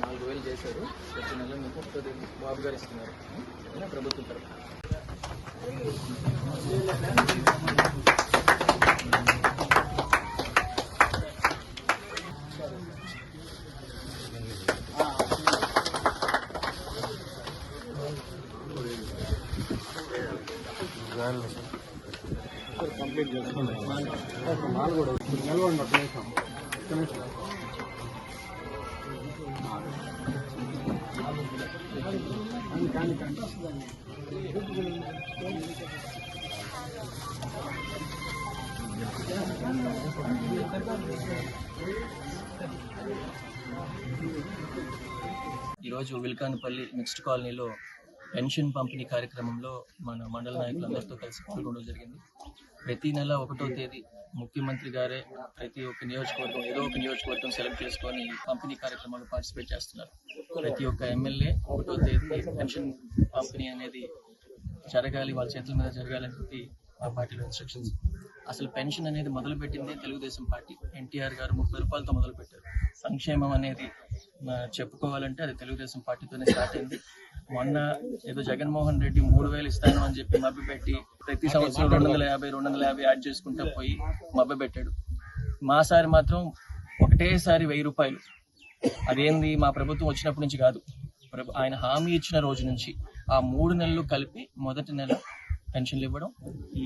నాలుగు వేలు చేశారు. ప్రతి నెల మీకు ఒకటో బాబు గారు ఇస్తున్నారు ప్రభుత్వం తరఫున కంప్లీట్ చేసుకుంటాం మాల్ కూడా నిలవండి ఒక నిమిషం నిమిషం కానీ కానీ ఈరోజు విల్కానపల్లి మిక్స్డ్ కాలనీలో పెన్షన్ పంపిణీ కార్యక్రమంలో మన మండల నాయకులందరితో కలిసి పాల్గొనడం జరిగింది. ప్రతి నెల ఒకటో తేదీ ముఖ్యమంత్రి గారే ప్రతి ఒక్క నియోజకవర్గం ఏదో ఒక నియోజకవర్గం సెలెక్ట్ చేసుకొని పంపిణీ కార్యక్రమాలు పార్టిసిపేట్ చేస్తున్నారు. ప్రతి ఒక్క ఎమ్మెల్యే ఒకటో తేదీ పెన్షన్ పంపిణీ అనేది జరగాలి వాళ్ళ చేతుల మీద జరగాలని చెప్పి ఆ పార్టీలో ఇన్స్ట్రక్షన్స్ అసలు పెన్షన్ అనేది మొదలు పెట్టిందే తెలుగుదేశం పార్టీ. ఎన్టీఆర్ గారు ముప్పై రూపాయలతో మొదలు పెట్టారు సంక్షేమం అనేది చెప్పుకోవాలంటే అది తెలుగుదేశం పార్టీతోనే స్టార్ట్ అయింది. మొన్న ఏదో జగన్మోహన్ రెడ్డి మూడు వేలు ఇస్తాను అని చెప్పి మభ్య పెట్టి ప్రతి సంవత్సరం రెండు వందల యాభై రెండు వందల యాభై యాడ్ చేసుకుంటా పోయి మభ్య పెట్టాడు. మాసారి మాత్రం ఒకటేసారి వెయ్యి రూపాయలు. అదేంది? మా ప్రభుత్వం వచ్చినప్పటి నుంచి కాదు. ఆయన హామీ ఇచ్చిన రోజు నుంచి ఆ మూడు నెలలు కలిపి మొదటి నెల పెన్షన్లు ఇవ్వడం.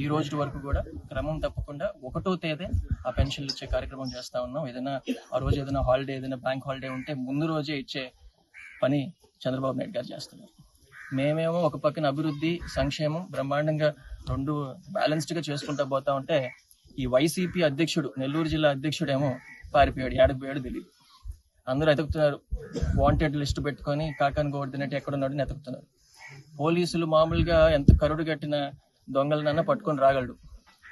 ఈ రోజు వరకు కూడా క్రమం తప్పకుండా ఒకటో తేదీ ఆ పెన్షన్లు ఇచ్చే కార్యక్రమం చేస్తా ఉన్నాం. ఏదైనా ఆ రోజు ఏదైనా హాలిడే ఏదైనా బ్యాంక్ హాలిడే ఉంటే ముందు రోజే ఇచ్చే పని చంద్రబాబు నాయుడు గారు చేస్తున్నారు. మేమేమో ఒక పక్కన అభివృద్ధి సంక్షేమం బ్రహ్మాండంగా రెండు బ్యాలెన్స్డ్గా చేసుకుంటా పోతా ఉంటే ఈ వైసీపీ అధ్యక్షుడు నెల్లూరు జిల్లా అధ్యక్షుడేమో పారిపోయాడు. ఏడపోయాడు తెలియదు అందరూ ఎతుకుతున్నారు. వాంటెడ్ లిస్ట్ పెట్టుకొని కాకాని కోఆర్డినేట్ ఎక్కడ ఉన్నాడని ఎతుకుతున్నారు. పోలీసులు మామూలుగా ఎంత కరుడు కట్టిన దొంగలనన్నా పట్టుకొని రాగలడు.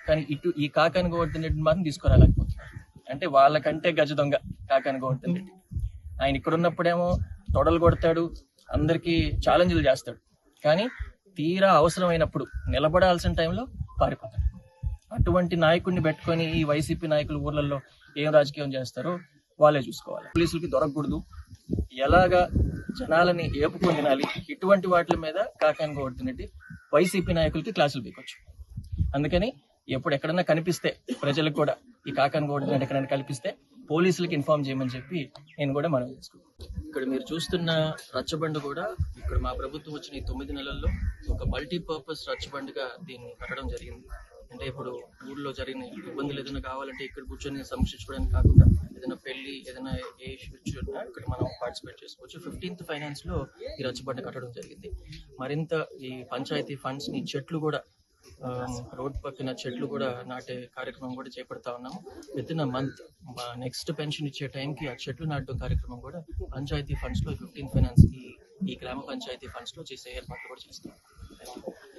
కానీ ఇటు ఈ కాకాని కోఆర్డినేట్ మాత్రం తీసుకురాలేకపోతున్నారు. అంటే వాళ్ళకంటే గజ దొంగ కాకాని కోఆర్డినేట్ ఆయన ఇక్కడ ఉన్నప్పుడేమో తొడలు కొడతాడు అందరికీ ఛాలెంజ్లు చేస్తాడు. కానీ తీరా అవసరమైనప్పుడు నిలబడాల్సిన టైంలో పారిపోతాడు. అటువంటి నాయకుడిని పెట్టుకొని ఈ వైసీపీ నాయకులు ఊర్లలో ఏం రాజకీయం చేస్తారో వాళ్ళే చూసుకోవాలి. పోలీసులకి దొరకకూడదు. ఎలాగా జనాలని ఏపుకొని తినాలి? ఇటువంటి వాటి మీద కాకాని కొడుతున్నట్టు వైసీపీ నాయకులకి క్లాసులు పీకొచ్చు. అందుకని ఎప్పుడు ఎక్కడన్నా కనిపిస్తే ప్రజలకు కూడా ఈ కాకాని కొడుతున్నట్టు ఎక్కడైనా కల్పిస్తే పోలీసులకి ఇన్ఫార్మ్ చేయమని చెప్పి నేను కూడా మనం చేసుకున్నాను ఇక్కడ మీరు చూస్తున్న రచ్చబండ కూడా ఇక్కడ మా ప్రభుత్వం వచ్చిన ఈ తొమ్మిది నెలల్లో ఒక మల్టీ పర్పస్ రచ్చబండగా దీన్ని కట్టడం జరిగింది. అంటే ఇప్పుడు ఊళ్ళో జరిగిన ఇబ్బందులు ఏదైనా కావాలంటే ఇక్కడ కూర్చొని సమీక్షించుకోవడానికి కాకుండా ఏదైనా పెళ్ళి ఏదైనా ఏ ఇష్యూ ఉన్నా ఇక్కడ మనం పార్టిసిపేట్ చేసుకోవచ్చు. ఫిఫ్టీన్త్ ఫైనాన్స్లో ఈ రచ్చబండ కట్టడం జరిగింది. మరింత ఈ పంచాయతీ ఫండ్స్ని చెట్లు కూడా రోడ్ పక్కన చెట్లు కూడా నాటే కార్యక్రమం కూడా చేపడతా ఉన్నాము. Within a month next pension ఇచ్చే టైంకి ఆ చెట్లు నాటడం కార్యక్రమం కూడా పంచాయతీ ఫండ్స్లో ఫిఫ్టీన్త్ ఫైనాన్స్ ఈ ఈ గ్రామ పంచాయతీ ఫండ్స్లో చేసే ఏర్పాట్లు కూడా చేస్తాం